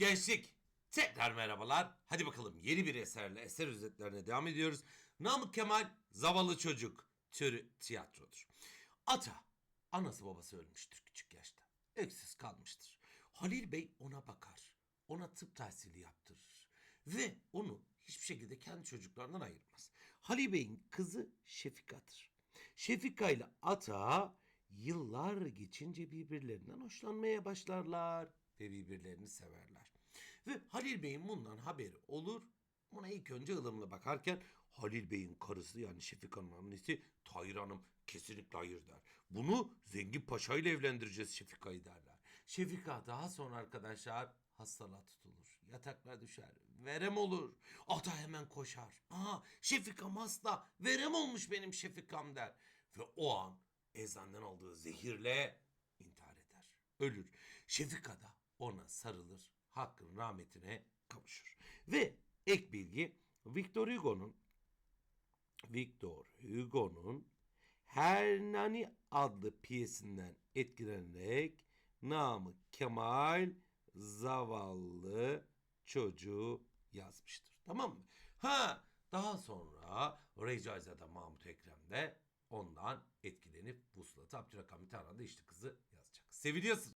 Gençlik tekrar merhabalar. Hadi bakalım yeni bir eserle eser özetlerine devam ediyoruz. Namık Kemal zavallı çocuk türü tiyatrodur. Ata anası babası ölmüştür küçük yaşta. Öksüz kalmıştır. Halil Bey ona bakar. Ona tıp tahsili yaptırır. Ve onu hiçbir şekilde kendi çocuklarından ayırmaz. Halil Bey'in kızı Şefika'dır. Şefika ile Ata yıllar geçince birbirlerinden hoşlanmaya başlarlar ve birbirlerini severler. Ve Halil Bey'in bundan haberi olur. Buna ilk önce ılımlı bakarken Halil Bey'in karısı yani Şefika'nın annesi Tahir Hanım kesinlikle hayır der. Bunu Zengin Paşa ile evlendireceğiz Şefika'yı derler. Şefika daha sonra arkadaşlar hastalığa tutulur. Yataklara düşer. Verem olur. Ata hemen koşar. Aa Şefikam hasta. Verem olmuş benim Şefikam der. Ve o an eczaneden aldığı zehirle intihar eder. Ölür. Şefika da ona sarılır. Hakkın rahmetine kavuşur. Ve ek bilgi Victor Hugo'nun Victor Hugo'nun Hernani adlı piyesinden etkilenerek Namık Kemal zavallı çocuğu yazmıştır. Tamam mı? Ha daha sonra Recaizade Mahmut Ekrem de ondan etkilenip Vuslat Abdülhakamit Tarhan'da işte kızı yazacak. Seviliyorsun.